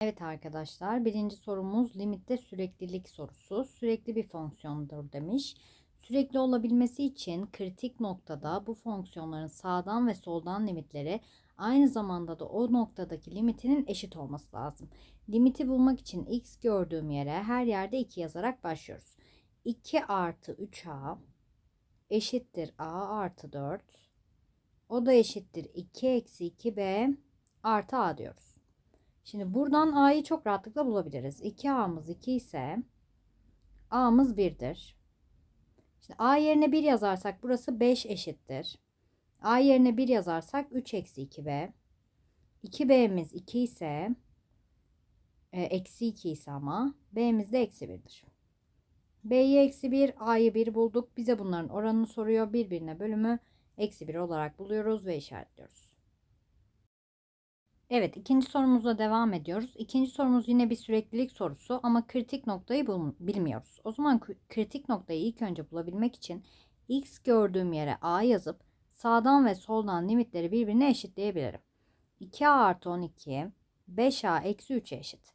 Evet arkadaşlar birinci sorumuz limitte süreklilik sorusu. Sürekli bir fonksiyondur demiş. Sürekli olabilmesi için kritik noktada bu fonksiyonların sağdan ve soldan limitleri aynı zamanda da o noktadaki limitinin eşit olması lazım. Limiti bulmak için x gördüğüm yere her yerde 2 yazarak başlıyoruz. 2 artı 3a eşittir a artı 4. O da eşittir 2 eksi 2b artı a diyoruz. Şimdi buradan a'yı çok rahatlıkla bulabiliriz. 2a'mız 2 ise a'mız 1'dir. Şimdi a yerine 1 yazarsak burası 5 eşittir. a yerine 1 yazarsak 3 eksi 2b. 2b'miz 2 ise e, eksi 2 ise ama b'miz de eksi 1'dir. b'yi eksi 1 a'yı 1 bulduk. Bize bunların oranını soruyor. Birbirine bölümü eksi 1 olarak buluyoruz ve işaretliyoruz. Evet ikinci sorumuzla devam ediyoruz. İkinci sorumuz yine bir süreklilik sorusu ama kritik noktayı bilmiyoruz. O zaman kri- kritik noktayı ilk önce bulabilmek için x gördüğüm yere a yazıp sağdan ve soldan limitleri birbirine eşitleyebilirim. 2a artı 12 5a eksi 3'e eşit.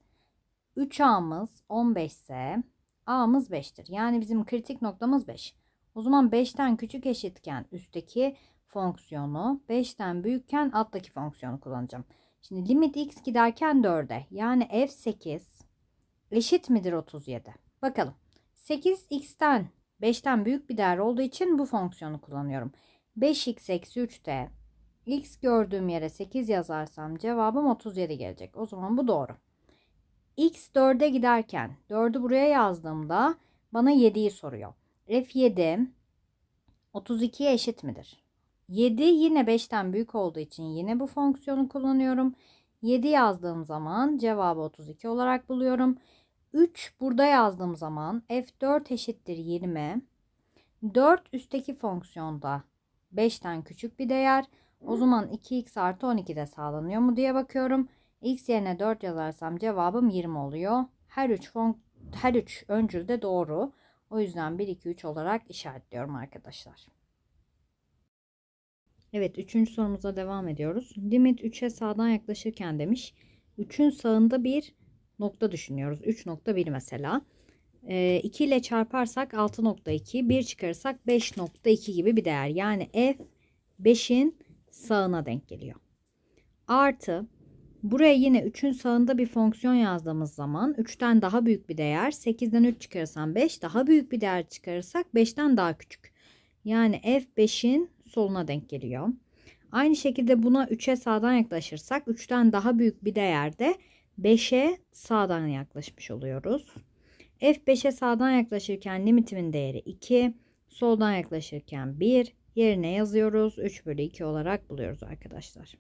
3a'mız 15 ise a'mız 5'tir. Yani bizim kritik noktamız 5. O zaman 5'ten küçük eşitken üstteki fonksiyonu 5'ten büyükken alttaki fonksiyonu kullanacağım. Şimdi limit x giderken 4'e yani f8 eşit midir 37? Bakalım. 8 x'ten 5'ten büyük bir değer olduğu için bu fonksiyonu kullanıyorum. 5x eksi 3'te x gördüğüm yere 8 yazarsam cevabım 37 gelecek. O zaman bu doğru. x 4'e giderken 4'ü buraya yazdığımda bana 7'yi soruyor. f7 32'ye eşit midir? 7 yine 5'ten büyük olduğu için yine bu fonksiyonu kullanıyorum. 7 yazdığım zaman cevabı 32 olarak buluyorum. 3 burada yazdığım zaman f4 eşittir 20. 4 üstteki fonksiyonda 5'ten küçük bir değer. O zaman 2x artı 12 de sağlanıyor mu diye bakıyorum. x yerine 4 yazarsam cevabım 20 oluyor. Her 3 fon her 3 öncül de doğru. O yüzden 1 2 3 olarak işaretliyorum arkadaşlar. Evet, üçüncü sorumuza devam ediyoruz. Limit 3'e sağdan yaklaşırken demiş. 3'ün sağında bir nokta düşünüyoruz. 3.1 mesela. E, 2 ile çarparsak 6.2, 1 çıkarırsak 5.2 gibi bir değer. Yani f 5'in sağına denk geliyor. Artı buraya yine 3'ün sağında bir fonksiyon yazdığımız zaman 3'ten daha büyük bir değer. 8'den 3 çıkarırsam 5 daha büyük bir değer çıkarırsak 5'ten daha küçük. Yani f 5'in soluna denk geliyor. Aynı şekilde buna 3'e sağdan yaklaşırsak 3'ten daha büyük bir değerde 5'e sağdan yaklaşmış oluyoruz. F5'e sağdan yaklaşırken limitimin değeri 2. Soldan yaklaşırken 1. Yerine yazıyoruz. 3 bölü 2 olarak buluyoruz arkadaşlar.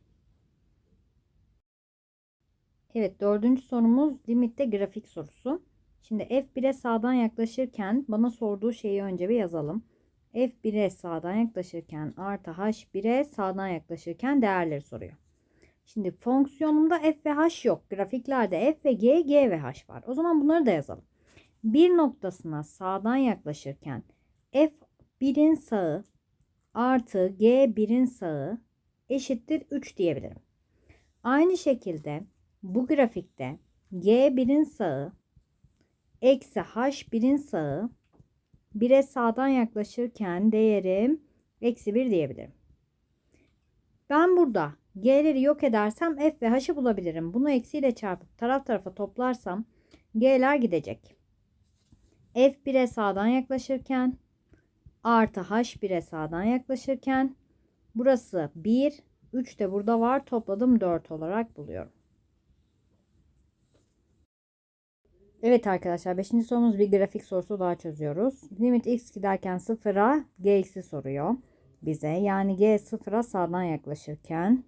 Evet dördüncü sorumuz limitte grafik sorusu. Şimdi F1'e sağdan yaklaşırken bana sorduğu şeyi önce bir yazalım. F1'e sağdan yaklaşırken artı H1'e sağdan yaklaşırken değerleri soruyor. Şimdi fonksiyonumda F ve H yok. Grafiklerde F ve G, G ve H var. O zaman bunları da yazalım. Bir noktasına sağdan yaklaşırken F1'in sağı artı G1'in sağı eşittir 3 diyebilirim. Aynı şekilde bu grafikte G1'in sağı eksi H1'in sağı 1'e sağdan yaklaşırken değerim eksi 1 diyebilirim. Ben burada G'leri yok edersem F ve H'ı bulabilirim. Bunu eksiyle çarpıp taraf tarafa toplarsam G'ler gidecek. F1'e sağdan yaklaşırken artı H1'e sağdan yaklaşırken burası 1, 3 de burada var. Topladım 4 olarak buluyorum. Evet arkadaşlar 5. sorumuz bir grafik sorusu daha çözüyoruz. Limit x giderken 0'a gx'i soruyor bize. Yani g 0'a sağdan yaklaşırken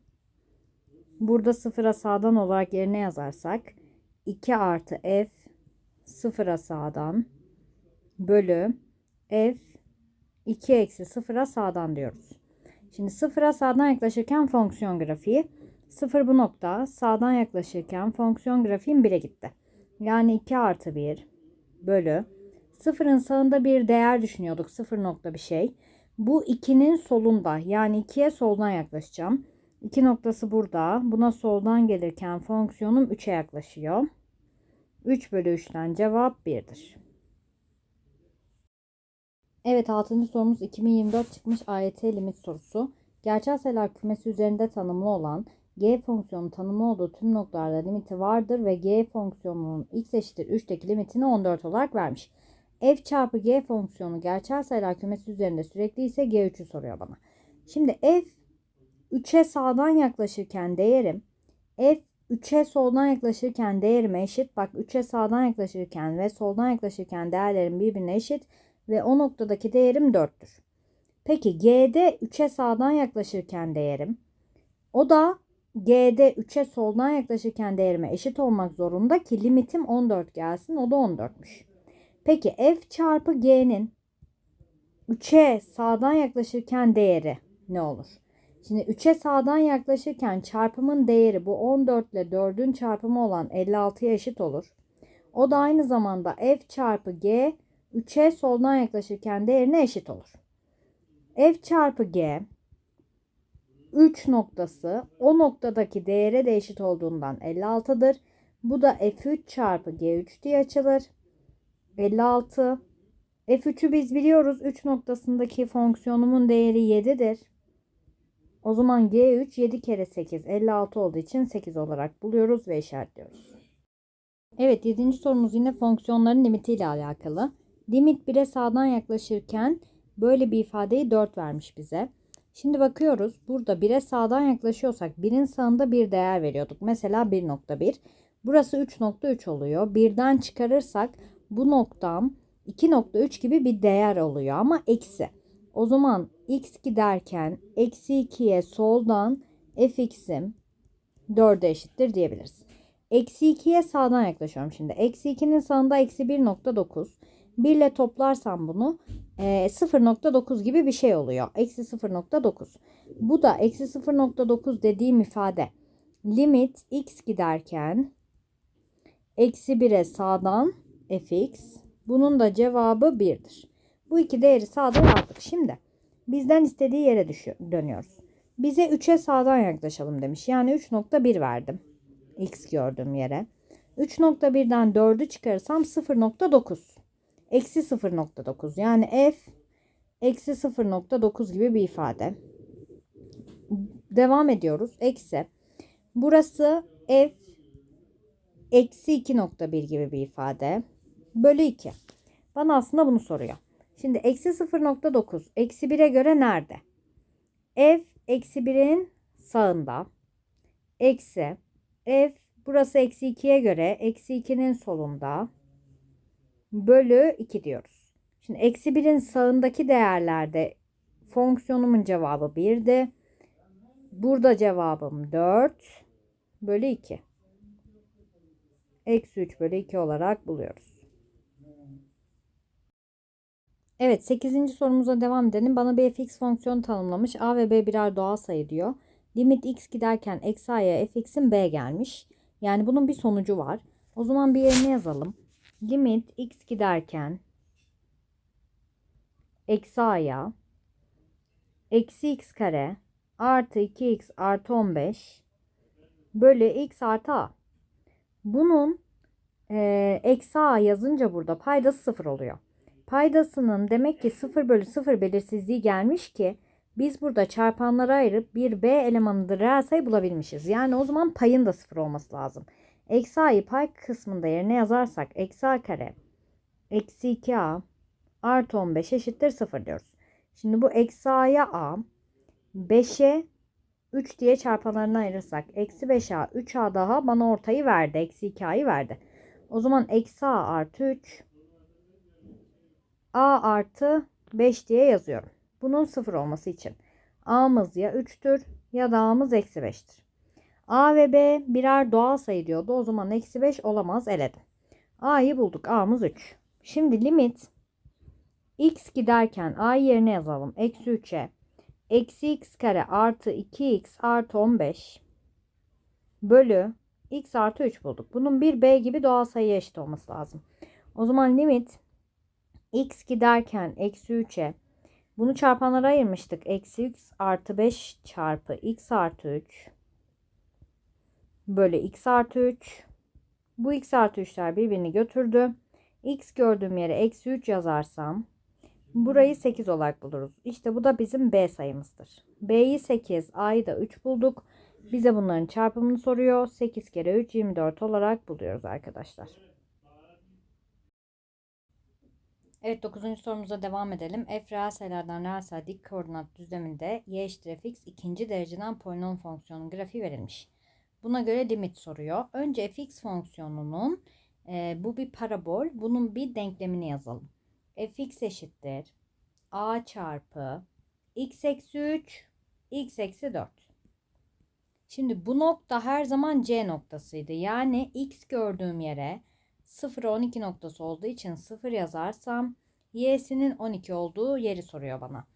burada 0'a sağdan olarak yerine yazarsak 2 artı f 0'a sağdan bölü f 2 eksi 0'a sağdan diyoruz. Şimdi 0'a sağdan yaklaşırken fonksiyon grafiği 0 bu nokta sağdan yaklaşırken fonksiyon grafiğim 1'e gitti. Yani 2 artı 1 bölü. Sıfırın sağında bir değer düşünüyorduk. Sıfır nokta bir şey. Bu 2'nin solunda yani 2'ye soldan yaklaşacağım. 2 noktası burada. Buna soldan gelirken fonksiyonum 3'e yaklaşıyor. 3 bölü 3'ten cevap 1'dir. Evet 6. sorumuz 2024 çıkmış AYT limit sorusu. Gerçel sayılar kümesi üzerinde tanımlı olan g fonksiyonu tanımlı olduğu tüm noktalarda limiti vardır ve g fonksiyonunun x eşittir 3'teki limitini 14 olarak vermiş. f çarpı g fonksiyonu gerçel sayılar kümesi üzerinde sürekli ise g3'ü soruyor bana. Şimdi f 3'e sağdan yaklaşırken değerim f 3'e soldan yaklaşırken değerime eşit. Bak 3'e sağdan yaklaşırken ve soldan yaklaşırken değerlerim birbirine eşit ve o noktadaki değerim 4'tür. Peki G'de 3'e sağdan yaklaşırken değerim o da G'de 3'e soldan yaklaşırken değerime eşit olmak zorunda ki limitim 14 gelsin. O da 14'müş. Peki F çarpı G'nin 3'e sağdan yaklaşırken değeri ne olur? Şimdi 3'e sağdan yaklaşırken çarpımın değeri bu 14 ile 4'ün çarpımı olan 56'ya eşit olur. O da aynı zamanda F çarpı G 3'e soldan yaklaşırken değerine eşit olur. F çarpı G 3 noktası o noktadaki değere de eşit olduğundan 56'dır. Bu da F3 çarpı G3 diye açılır. 56. F3'ü biz biliyoruz. 3 noktasındaki fonksiyonumun değeri 7'dir. O zaman G3 7 kere 8 56 olduğu için 8 olarak buluyoruz ve işaretliyoruz. Evet 7. sorumuz yine fonksiyonların limiti ile alakalı. Limit 1'e sağdan yaklaşırken böyle bir ifadeyi 4 vermiş bize. Şimdi bakıyoruz burada 1'e sağdan yaklaşıyorsak 1'in sağında bir değer veriyorduk. Mesela 1.1. Burası 3.3 oluyor. 1'den çıkarırsak bu noktam 2.3 gibi bir değer oluyor ama eksi. O zaman x giderken eksi 2'ye soldan fx'im 4'e eşittir diyebiliriz. Eksi 2'ye sağdan yaklaşıyorum şimdi. Eksi 2'nin sağında eksi 1.9. 1 ile toplarsam bunu 0.9 gibi bir şey oluyor. Eksi 0.9. Bu da eksi 0.9 dediğim ifade. Limit x giderken eksi 1'e sağdan fx. Bunun da cevabı 1'dir. Bu iki değeri sağdan aldık. Şimdi bizden istediği yere düşüyor, dönüyoruz. Bize 3'e sağdan yaklaşalım demiş. Yani 3.1 verdim. X gördüğüm yere. 3.1'den 4'ü çıkarırsam 0.9. Eksi 0.9 yani f eksi 0.9 gibi bir ifade. Devam ediyoruz. Eksi. Burası f eksi 2.1 gibi bir ifade. Bölü 2. Bana aslında bunu soruyor. Şimdi eksi 0.9 eksi 1'e göre nerede? F eksi 1'in sağında. Eksi F burası eksi 2'ye göre eksi 2'nin solunda. Bölü 2 diyoruz. Şimdi eksi 1'in sağındaki değerlerde fonksiyonumun cevabı 1'di. Burada cevabım 4 bölü 2. Eksi 3 bölü 2 olarak buluyoruz. Evet 8. sorumuza devam edelim. Bana bir fx fonksiyonu tanımlamış. a ve b birer doğal sayı diyor. Limit x giderken eksi a'ya fx'in b gelmiş. Yani bunun bir sonucu var. O zaman bir yerine yazalım. Limit x giderken eksi a'ya eksi x kare artı 2x artı 15 bölü x artı a. Bunun e, eksi a yazınca burada paydası sıfır oluyor. Paydasının demek ki 0 bölü 0 belirsizliği gelmiş ki biz burada çarpanlara ayırıp bir b elemanıdır reel sayı bulabilmişiz. Yani o zaman payın da 0 olması lazım. Eksi a'yı pay kısmında yerine yazarsak eksi a kare eksi 2a artı 15 eşittir 0 diyoruz. Şimdi bu eksi a'ya a 5'e 3 diye çarpanlarına ayırırsak eksi 5a 3a daha bana ortayı verdi. Eksi 2a'yı verdi. O zaman eksi a artı 3 a artı 5 diye yazıyorum. Bunun 0 olması için a'mız ya 3'tür ya da a'mız eksi 5'tir. A ve b birer doğal sayı diyordu. O zaman eksi 5 olamaz eledim. a'yı bulduk. a'mız 3. Şimdi limit x giderken a yerine yazalım. Eksi 3'e eksi x kare artı 2x artı 15 bölü x artı 3 bulduk. Bunun bir b gibi doğal sayıya eşit olması lazım. O zaman limit x giderken eksi 3'e Bunu çarpanlara ayırmıştık. Eksi x artı 5 çarpı x artı 3 bölü x artı 3. Bu x artı 3'ler birbirini götürdü. x gördüğüm yere eksi 3 yazarsam burayı 8 olarak buluruz. İşte bu da bizim b sayımızdır. b'yi 8, a'yı da 3 bulduk. Bize bunların çarpımını soruyor. 8 kere 3 24 olarak buluyoruz arkadaşlar. Evet 9. sorumuza devam edelim. F reel sayılardan reel sayı dik koordinat düzleminde y eşittir fx ikinci dereceden polinom fonksiyonun grafiği verilmiş. Buna göre limit soruyor. Önce fx fonksiyonunun e, bu bir parabol. Bunun bir denklemini yazalım. fx eşittir a çarpı x eksi 3 x eksi 4. Şimdi bu nokta her zaman c noktasıydı. Yani x gördüğüm yere 0 12 noktası olduğu için 0 yazarsam y'sinin 12 olduğu yeri soruyor bana.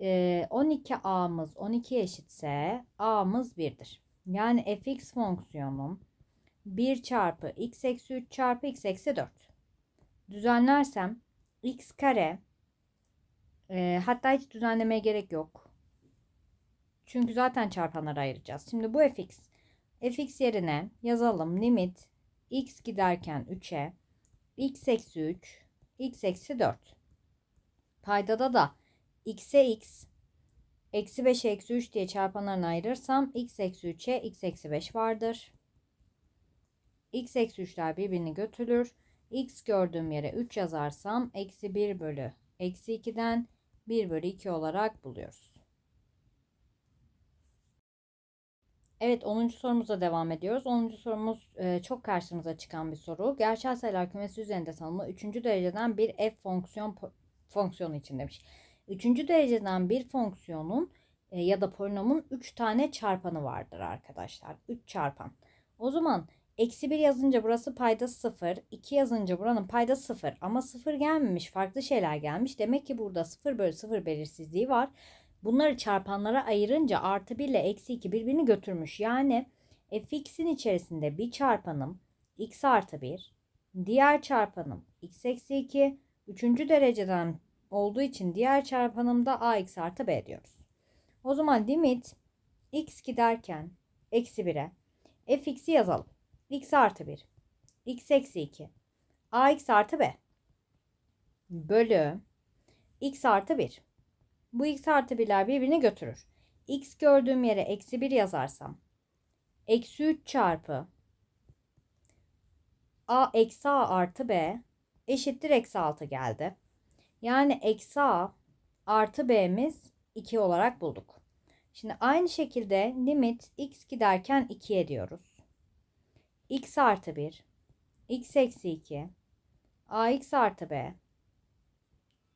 Ee, 12a'mız 12 eşitse a'mız 1'dir. Yani fx fonksiyonum 1 çarpı x eksi 3 çarpı x eksi 4. Düzenlersem x kare e, hatta hiç düzenlemeye gerek yok. Çünkü zaten çarpanlara ayıracağız. Şimdi bu fx. fx yerine yazalım limit x giderken 3'e x eksi 3 x eksi 4. Paydada da x'e x eksi 5 eksi 3 diye çarpanlarını ayırırsam x eksi 3'e x eksi 5 vardır. x eksi 3'ler birbirini götürür. x gördüğüm yere 3 yazarsam eksi 1 bölü eksi 2'den 1 bölü 2 olarak buluyoruz. Evet 10. sorumuza devam ediyoruz. 10. sorumuz e, çok karşımıza çıkan bir soru. Gerçel sayılar kümesi üzerinde tanımlı 3. dereceden bir f fonksiyon fonksiyonu için demiş. 3. dereceden bir fonksiyonun e, ya da polinomun 3 tane çarpanı vardır arkadaşlar. 3 çarpan. O zaman eksi 1 yazınca burası payda 0. 2 yazınca buranın payda 0. Ama 0 gelmemiş. Farklı şeyler gelmiş. Demek ki burada 0 bölü 0 belirsizliği var. Bunları çarpanlara ayırınca artı 1 ile eksi 2 birbirini götürmüş. Yani fx'in içerisinde bir çarpanım x artı 1, diğer çarpanım x eksi 2, üçüncü dereceden olduğu için diğer çarpanımda ax artı b diyoruz. O zaman limit x giderken eksi 1'e fx'i yazalım. x artı 1, x eksi 2, ax artı b bölü x artı 1. Bu x artı 1'ler birbirini götürür. x gördüğüm yere eksi 1 yazarsam eksi 3 çarpı a eksi a artı b eşittir eksi 6 geldi. Yani eksi a artı b'miz 2 olarak bulduk. Şimdi aynı şekilde limit x giderken 2'ye diyoruz. x artı 1 x eksi 2 ax artı b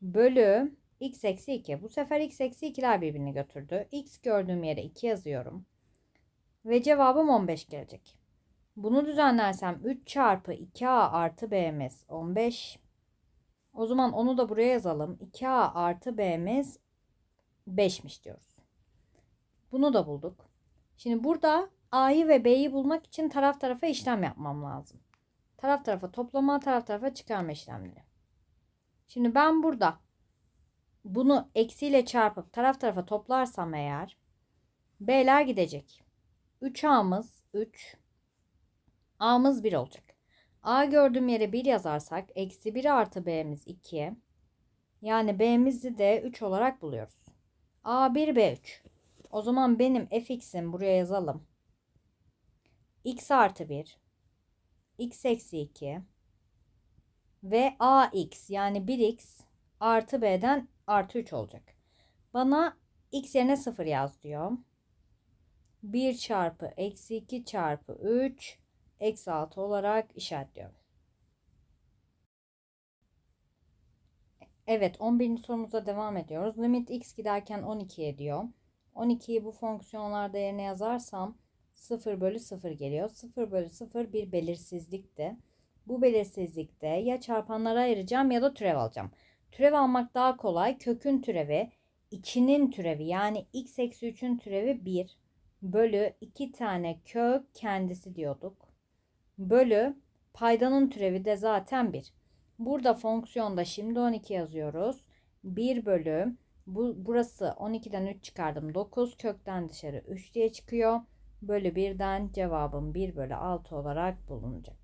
bölü x eksi 2. Bu sefer x eksi 2'ler birbirini götürdü. x gördüğüm yere 2 yazıyorum. Ve cevabım 15 gelecek. Bunu düzenlersem 3 çarpı 2a artı b'miz 15. O zaman onu da buraya yazalım. 2a artı b'miz 5'miş diyoruz. Bunu da bulduk. Şimdi burada a'yı ve b'yi bulmak için taraf tarafa işlem yapmam lazım. Taraf tarafa toplama, taraf tarafa çıkarma işlemleri. Şimdi ben burada bunu eksiyle çarpıp taraf tarafa toplarsam eğer B'ler gidecek. 3A'mız 3. A'mız 1 olacak. A gördüğüm yere 1 yazarsak eksi 1 artı B'miz 2. Yani B'mizi de 3 olarak buluyoruz. A1 B3. O zaman benim fx'im buraya yazalım. x artı 1. x eksi 2. Ve ax yani 1x artı b'den artı 3 olacak. Bana x yerine 0 yaz diyor. 1 çarpı eksi 2 çarpı 3 eksi 6 olarak işaretliyorum. Evet 11. sorumuza devam ediyoruz. Limit x giderken 12 ediyor. 12'yi bu fonksiyonlarda yerine yazarsam 0 bölü 0 geliyor. 0 bölü 0 bir belirsizlikti. Bu belirsizlikte ya çarpanlara ayıracağım ya da türev alacağım. Türev almak daha kolay. Kökün türevi, içinin türevi yani x eksi 3'ün türevi 1 bölü 2 tane kök kendisi diyorduk. Bölü paydanın türevi de zaten 1. Burada fonksiyonda şimdi 12 yazıyoruz. 1 bölü Bu, burası 12'den 3 çıkardım 9 kökten dışarı 3 diye çıkıyor. Bölü 1'den cevabım 1 bölü 6 olarak bulunacak.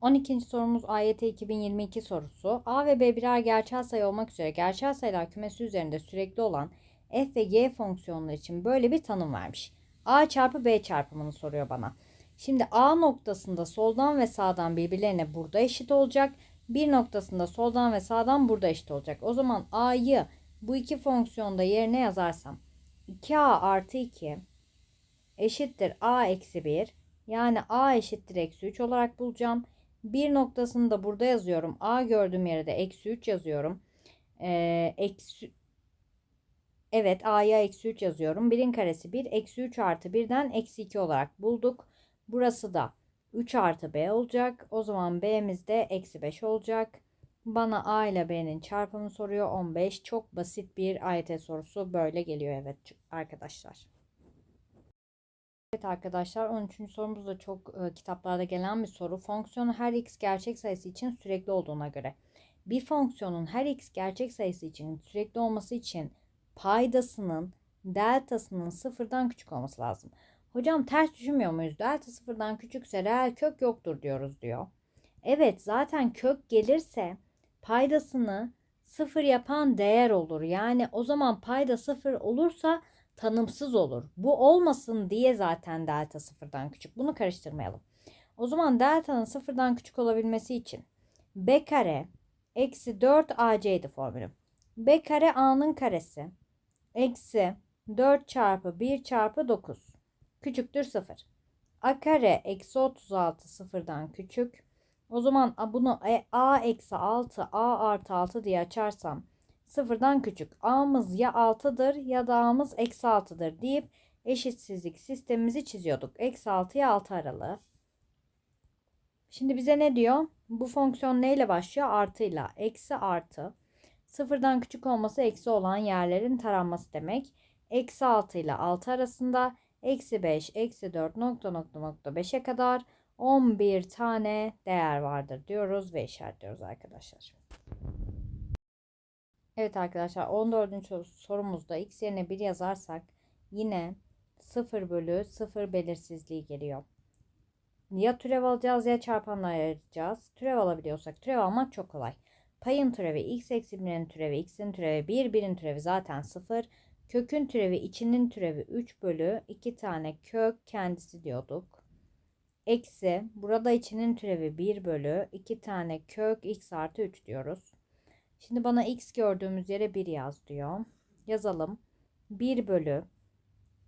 12. sorumuz AYT 2022 sorusu. A ve B birer gerçel sayı olmak üzere gerçel sayılar kümesi üzerinde sürekli olan f ve g fonksiyonları için böyle bir tanım vermiş. A çarpı B çarpımını soruyor bana. Şimdi A noktasında soldan ve sağdan birbirlerine burada eşit olacak. Bir noktasında soldan ve sağdan burada eşit olacak. O zaman A'yı bu iki fonksiyonda yerine yazarsam 2A artı 2 eşittir A eksi 1. Yani A eşittir eksi 3 olarak bulacağım. Bir noktasını da burada yazıyorum. A gördüğüm yere de eksi 3 yazıyorum. Ee, eksi, evet A'ya eksi 3 yazıyorum. 1'in karesi 1. Eksi 3 artı 1'den eksi 2 olarak bulduk. Burası da 3 artı B olacak. O zaman B'miz de eksi 5 olacak. Bana A ile B'nin çarpımı soruyor. 15. Çok basit bir AYT sorusu. Böyle geliyor evet arkadaşlar. Evet arkadaşlar 13. sorumuz da çok e, kitaplarda gelen bir soru. Fonksiyonun her x gerçek sayısı için sürekli olduğuna göre bir fonksiyonun her x gerçek sayısı için sürekli olması için paydasının deltasının sıfırdan küçük olması lazım. Hocam ters düşünmüyor muyuz? Delta sıfırdan küçükse reel kök yoktur diyoruz diyor. Evet zaten kök gelirse paydasını sıfır yapan değer olur. Yani o zaman payda sıfır olursa tanımsız olur. Bu olmasın diye zaten delta sıfırdan küçük. Bunu karıştırmayalım. O zaman delta'nın sıfırdan küçük olabilmesi için b kare eksi 4 ac'ydi formülüm. b kare a'nın karesi eksi 4 çarpı 1 çarpı 9 küçüktür 0. a kare eksi 36 sıfırdan küçük. O zaman bunu e, a eksi 6 a artı 6 diye açarsam sıfırdan küçük. A'mız ya 6'dır ya da A'mız eksi 6'dır deyip eşitsizlik sistemimizi çiziyorduk. Eksi 6 ya 6 aralığı. Şimdi bize ne diyor? Bu fonksiyon neyle başlıyor? Artıyla. Eksi artı. Sıfırdan küçük olması eksi olan yerlerin taranması demek. Eksi 6 ile 6 arasında eksi 5, eksi 4 nokta nokta nokta 5'e kadar 11 tane değer vardır diyoruz ve işaretliyoruz arkadaşlar. Evet arkadaşlar 14. sorumuzda x yerine 1 yazarsak yine 0 bölü 0 belirsizliği geliyor. Ya türev alacağız ya çarpanla ayıracağız. Türev alabiliyorsak türev almak çok kolay. Payın türevi x eksi 1'in türevi x'in türevi 1 1'in türevi zaten 0. Kökün türevi içinin türevi 3 bölü 2 tane kök kendisi diyorduk. Eksi burada içinin türevi 1 bölü 2 tane kök x artı 3 diyoruz. Şimdi bana x gördüğümüz yere 1 yaz diyor. Yazalım. 1 bölü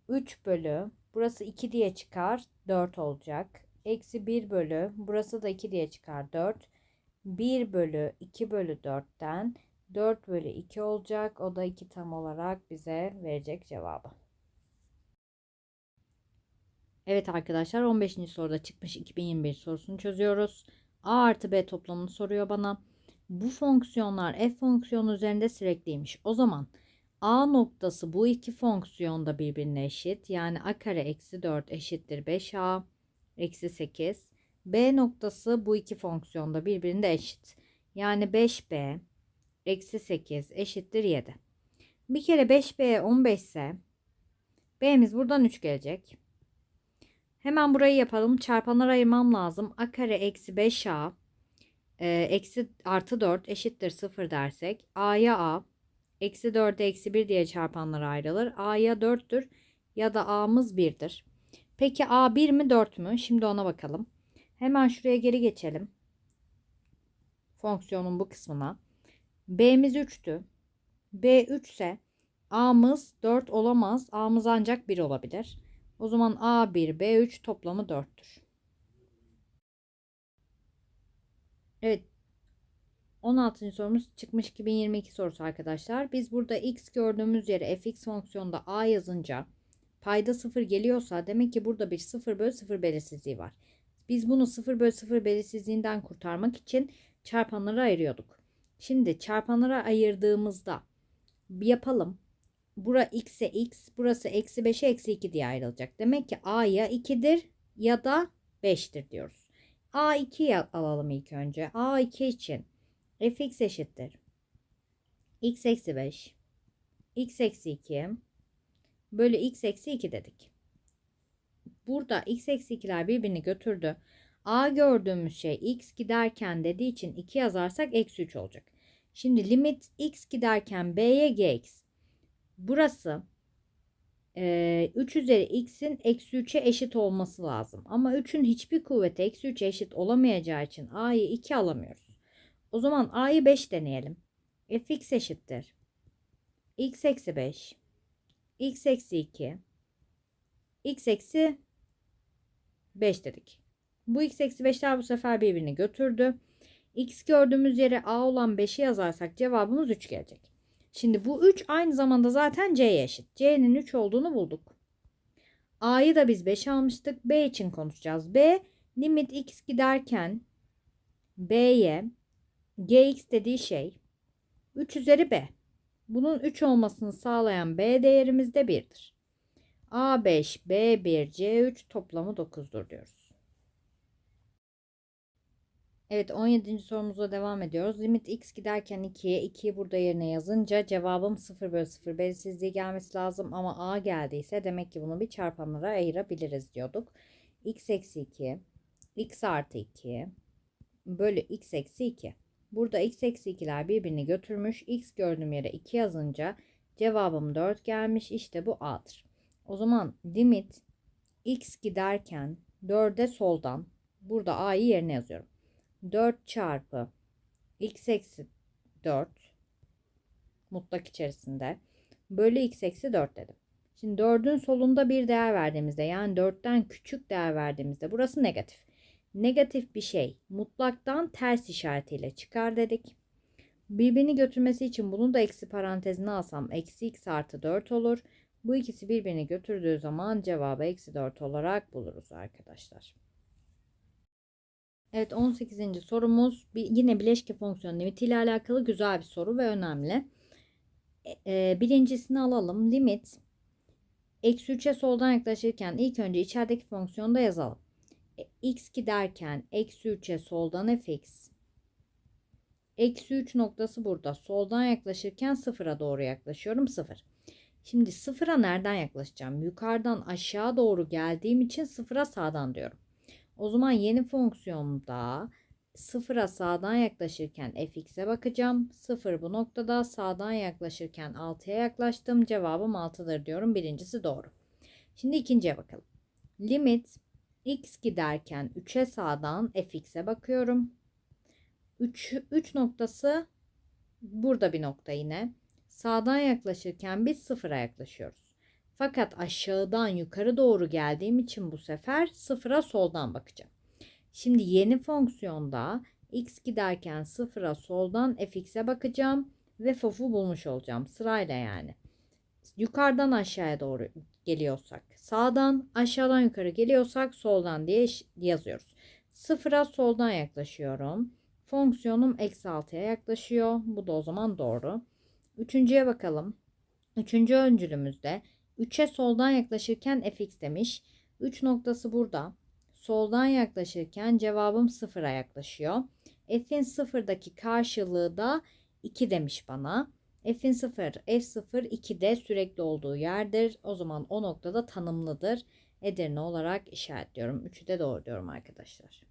3 bölü burası 2 diye çıkar 4 olacak. Eksi 1 bölü burası da 2 diye çıkar 4. 1 bölü 2 bölü 4'ten 4 bölü 2 olacak. O da 2 tam olarak bize verecek cevabı. Evet arkadaşlar 15. soruda çıkmış 2021 sorusunu çözüyoruz. A artı B toplamını soruyor bana bu fonksiyonlar f fonksiyonu üzerinde sürekliymiş. O zaman a noktası bu iki fonksiyonda birbirine eşit. Yani a kare eksi 4 eşittir 5a eksi 8. b noktası bu iki fonksiyonda birbirinde eşit. Yani 5b eksi 8 eşittir 7. Bir kere 5b 15 ise b'miz buradan 3 gelecek. Hemen burayı yapalım. Çarpanlara ayırmam lazım. a kare eksi 5a e, eksi artı 4 eşittir 0 dersek a'ya a eksi 4'e eksi 1 diye çarpanlara ayrılır. a'ya 4'tür ya da a'mız 1'dir. Peki a 1 mi 4 mü? Şimdi ona bakalım. Hemen şuraya geri geçelim. Fonksiyonun bu kısmına. b'miz 3'tü. b 3 ise a'mız 4 olamaz. a'mız ancak 1 olabilir. O zaman a1 b3 toplamı 4'tür. Evet. 16. sorumuz çıkmış 2022 sorusu arkadaşlar. Biz burada x gördüğümüz yere fx fonksiyonunda a yazınca payda 0 geliyorsa demek ki burada bir 0 bölü 0 belirsizliği var. Biz bunu 0 bölü 0 belirsizliğinden kurtarmak için çarpanlara ayırıyorduk. Şimdi çarpanlara ayırdığımızda bir yapalım. Bura x'e x, burası eksi 5'e eksi 2 diye ayrılacak. Demek ki a ya 2'dir ya da 5'tir diyoruz. A2'yi alalım ilk önce. A2 için fx eşittir. x eksi 5 x eksi 2 bölü x eksi 2 dedik. Burada x eksi 2'ler birbirini götürdü. A gördüğümüz şey x giderken dediği için 2 yazarsak eksi 3 olacak. Şimdi limit x giderken b'ye gx. Burası e, 3 üzeri x'in eksi 3'e eşit olması lazım. Ama 3'ün hiçbir kuvveti eksi 3'e eşit olamayacağı için a'yı 2 alamıyoruz. O zaman a'yı 5 deneyelim. fx eşittir. x eksi 5 x eksi 2 x eksi 5 dedik. Bu x eksi 5'ler bu sefer birbirini götürdü. x gördüğümüz yere a olan 5'i yazarsak cevabımız 3 gelecek. Şimdi bu 3 aynı zamanda zaten c'ye eşit. c'nin 3 olduğunu bulduk. a'yı da biz 5 almıştık. b için konuşacağız. b limit x giderken b'ye gx dediği şey 3 üzeri b. Bunun 3 olmasını sağlayan b değerimiz de 1'dir. A5, B1, C3 toplamı 9'dur diyoruz. Evet 17. sorumuza devam ediyoruz. Limit x giderken 2'ye 2'yi burada yerine yazınca cevabım 0 bölü 0 belirsizliği gelmesi lazım ama a geldiyse demek ki bunu bir çarpanlara ayırabiliriz diyorduk. x eksi 2 x artı 2 bölü x eksi 2. Burada x eksi 2'ler birbirini götürmüş. x gördüğüm yere 2 yazınca cevabım 4 gelmiş. İşte bu a'dır. O zaman limit x giderken 4'e soldan burada a'yı yerine yazıyorum. 4 çarpı x eksi 4 mutlak içerisinde bölü x eksi 4 dedim. Şimdi 4'ün solunda bir değer verdiğimizde yani 4'ten küçük değer verdiğimizde burası negatif. Negatif bir şey mutlaktan ters işaretiyle çıkar dedik. Birbirini götürmesi için bunu da eksi parantezine alsam eksi x artı 4 olur. Bu ikisi birbirini götürdüğü zaman cevabı eksi 4 olarak buluruz arkadaşlar. Evet 18. sorumuz yine bileşke fonksiyon limiti ile alakalı güzel bir soru ve önemli. E, birincisini alalım. Limit eksi 3'e soldan yaklaşırken ilk önce içerideki fonksiyonu da yazalım. E, x giderken eksi 3'e soldan fx eksi 3 noktası burada. Soldan yaklaşırken sıfıra doğru yaklaşıyorum. Sıfır. Şimdi sıfıra nereden yaklaşacağım? Yukarıdan aşağı doğru geldiğim için sıfıra sağdan diyorum. O zaman yeni fonksiyonda sıfıra sağdan yaklaşırken fx'e bakacağım. Sıfır bu noktada sağdan yaklaşırken 6'ya yaklaştım. Cevabım 6'dır diyorum. Birincisi doğru. Şimdi ikinciye bakalım. Limit x giderken 3'e sağdan fx'e bakıyorum. 3, 3 noktası burada bir nokta yine. Sağdan yaklaşırken biz sıfıra yaklaşıyoruz. Fakat aşağıdan yukarı doğru geldiğim için bu sefer sıfıra soldan bakacağım. Şimdi yeni fonksiyonda x giderken sıfıra soldan fx'e bakacağım ve f'u bulmuş olacağım sırayla yani. Yukarıdan aşağıya doğru geliyorsak sağdan aşağıdan yukarı geliyorsak soldan diye yazıyoruz. Sıfıra soldan yaklaşıyorum. Fonksiyonum eksi 6'ya yaklaşıyor. Bu da o zaman doğru. Üçüncüye bakalım. Üçüncü öncülümüzde 3'e soldan yaklaşırken fx demiş. 3 noktası burada. Soldan yaklaşırken cevabım 0'a yaklaşıyor. F'in 0'daki karşılığı da 2 demiş bana. F'in 0, F0 2'de sürekli olduğu yerdir. O zaman o noktada tanımlıdır. Edirne olarak işaretliyorum. 3'ü de doğru diyorum arkadaşlar.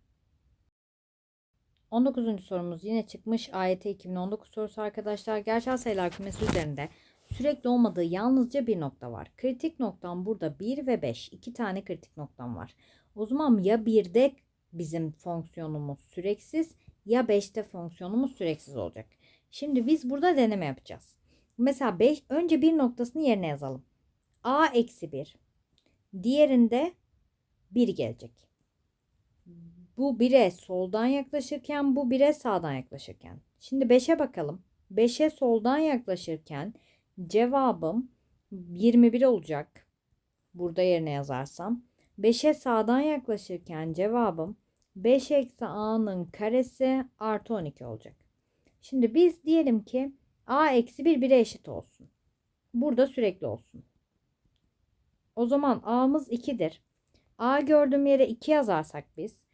19. sorumuz yine çıkmış. AYT 2019 sorusu arkadaşlar. Gerçel sayılar kümesi üzerinde sürekli olmadığı yalnızca bir nokta var. Kritik noktam burada 1 ve 5. 2 tane kritik noktam var. O zaman ya 1'de bizim fonksiyonumuz süreksiz ya 5'te fonksiyonumuz süreksiz olacak. Şimdi biz burada deneme yapacağız. Mesela 5 önce bir noktasını yerine yazalım. A eksi 1. Diğerinde 1 gelecek. Bu 1'e soldan yaklaşırken bu 1'e sağdan yaklaşırken. Şimdi 5'e bakalım. 5'e soldan yaklaşırken Cevabım 21 olacak. Burada yerine yazarsam. 5'e sağdan yaklaşırken cevabım 5 eksi a'nın karesi artı 12 olacak. Şimdi biz diyelim ki a eksi 1 1'e eşit olsun. Burada sürekli olsun. O zaman a'mız 2'dir. a gördüğüm yere 2 yazarsak biz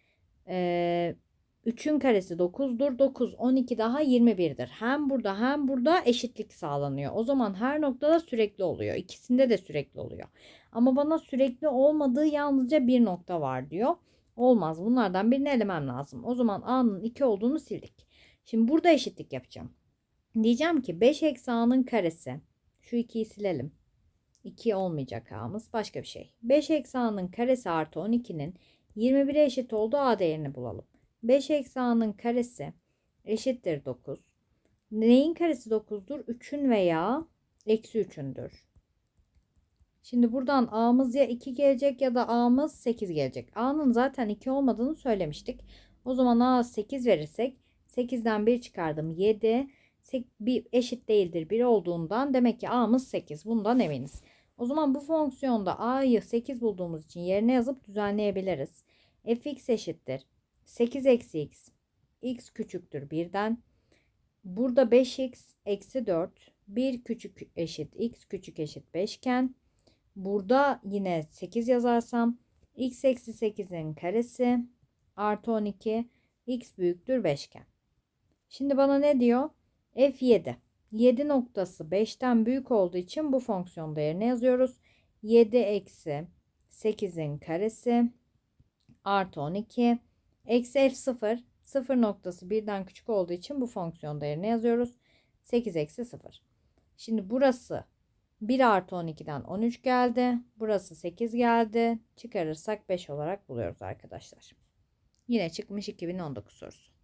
3'ün karesi 9'dur. 9, 12 daha 21'dir. Hem burada hem burada eşitlik sağlanıyor. O zaman her noktada sürekli oluyor. İkisinde de sürekli oluyor. Ama bana sürekli olmadığı yalnızca bir nokta var diyor. Olmaz. Bunlardan birini elemem lazım. O zaman A'nın 2 olduğunu sildik. Şimdi burada eşitlik yapacağım. Diyeceğim ki 5 eksi A'nın karesi. Şu 2'yi silelim. 2 olmayacak A'mız. Başka bir şey. 5 eksi A'nın karesi artı 12'nin 21'e eşit olduğu A değerini bulalım. 5 eksi A'nın karesi eşittir 9. Neyin karesi 9'dur? 3'ün veya eksi 3'ündür. Şimdi buradan A'mız ya 2 gelecek ya da A'mız 8 gelecek. A'nın zaten 2 olmadığını söylemiştik. O zaman A 8 verirsek 8'den 1 çıkardım 7. Bir eşit değildir 1 olduğundan demek ki A'mız 8. Bundan eminiz. O zaman bu fonksiyonda A'yı 8 bulduğumuz için yerine yazıp düzenleyebiliriz. fx eşittir. 8 eksi x. x küçüktür 1'den. Burada 5x eksi 4. 1 küçük eşit x küçük eşit 5 iken burada yine 8 yazarsam x eksi 8'in karesi artı 12 x büyüktür 5 iken. Şimdi bana ne diyor? f7. 7 noktası 5'ten büyük olduğu için bu fonksiyon değerine yazıyoruz. 7 eksi 8'in karesi artı 12 eksi f0 0 noktası 1'den küçük olduğu için bu fonksiyon değerine yazıyoruz. 8 eksi 0. Şimdi burası 1 artı 12'den 13 geldi. Burası 8 geldi. Çıkarırsak 5 olarak buluyoruz arkadaşlar. Yine çıkmış 2019 sorusu.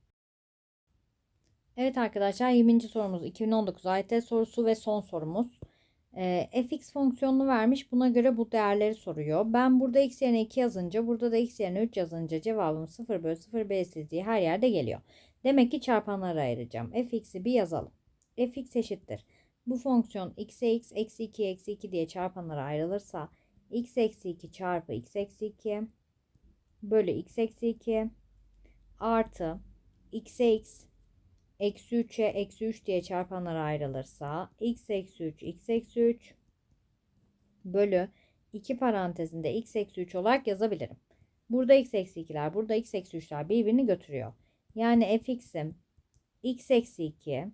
Evet arkadaşlar 20. sorumuz 2019 AYT sorusu ve son sorumuz. Ee, fx fonksiyonunu vermiş. Buna göre bu değerleri soruyor. Ben burada x yerine 2 yazınca burada da x yerine 3 yazınca cevabım 0 bölü 0 belirsizliği her yerde geliyor. Demek ki çarpanları ayıracağım. fx'i bir yazalım. fx eşittir. Bu fonksiyon x'e x eksi 2 eksi 2 diye çarpanlara ayrılırsa x eksi 2 çarpı x eksi 2 bölü x eksi 2 artı x'e x eksi 3'e eksi 3 diye çarpanlara ayrılırsa x eksi 3 x eksi 3 bölü 2 parantezinde x eksi 3 olarak yazabilirim. Burada x eksi 2'ler burada x eksi 3'ler birbirini götürüyor. Yani fx'im x eksi 2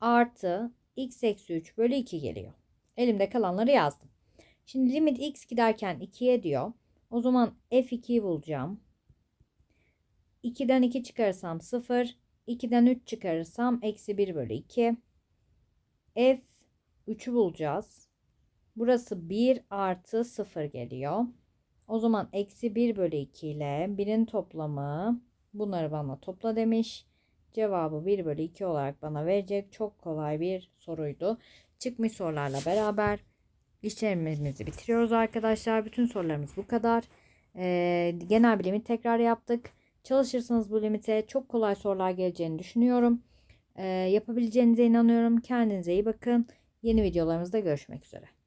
artı x eksi 3 bölü 2 geliyor. Elimde kalanları yazdım. Şimdi limit x giderken 2'ye diyor. O zaman f2'yi bulacağım. 2'den 2 çıkarırsam 0. 2'den 3 çıkarırsam eksi 1 bölü 2. F 3'ü bulacağız. Burası 1 artı 0 geliyor. O zaman eksi 1 bölü 2 ile 1'in toplamı bunları bana topla demiş. Cevabı 1 bölü 2 olarak bana verecek. Çok kolay bir soruydu. Çıkmış sorularla beraber işlemimizi bitiriyoruz arkadaşlar. Bütün sorularımız bu kadar. Ee, genel bilimi tekrar yaptık. Çalışırsanız bu limite çok kolay sorular geleceğini düşünüyorum. Ee, yapabileceğinize inanıyorum. Kendinize iyi bakın. Yeni videolarımızda görüşmek üzere.